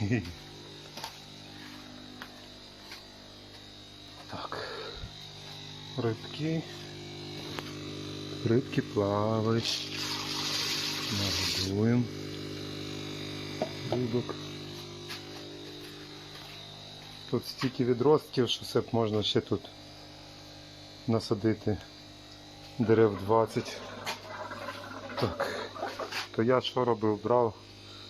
Так. Рибки. Рибки плавають. Нагодуємо. Рибок. Тут стільки відростків, що все б можна ще тут насадити дерев 20. Так. То я що робив? Брав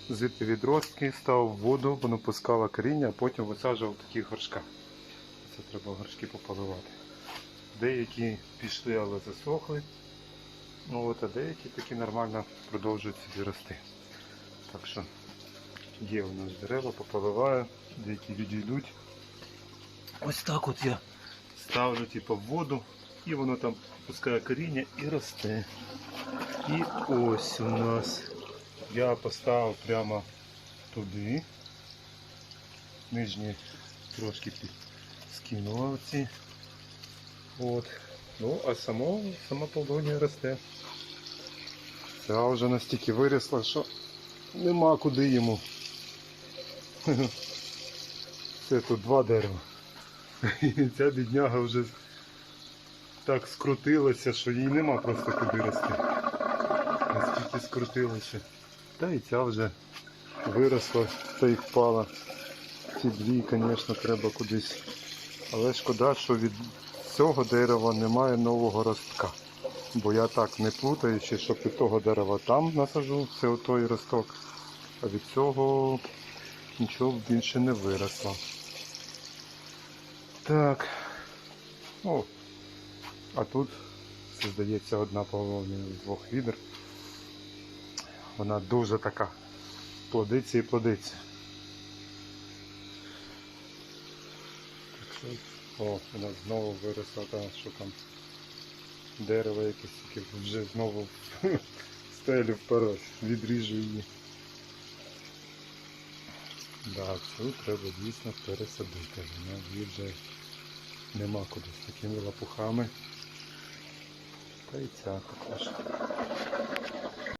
звідти відростки, ставив в воду, воно пускало коріння, а потім висаджував в таких горшках. Це треба горшки пополивати. Деякі пішли, але засохли. Ну от, а деякі такі нормально продовжують собі рости. Так що є у нас дерева, пополиваю, деякі відійдуть. Ось так от я ставлю типу, в воду і воно там пускає коріння і росте. І ось у нас я поставив прямо туди. Нижні трошки скинув ці. От. Ну, а само, сама полония росте. Ця вже настільки виросла, що нема куди йому. Це тут два дерева. І ця бідняга вже так скрутилася, що їй нема просто куди рости. Наскільки скрутилося. Та і ця вже виросла та й впала. Ці дві, звісно, треба кудись. Але шкода, що від цього дерева немає нового ростка. Бо я так не плутаючи, що від того дерева там насажу, це той росток, а від цього нічого більше не виросло. Так. О. А тут, здається, одна половина двох відер. Вона дуже така. Плодиться і плодиться. О, нас знову виросла та, що там дерево якесь таке вже знову стелю вперлось. Відріжу її. Да, цю треба дійсно пересадити. Вона її вже нема куди з такими лапухами. Та й ця також.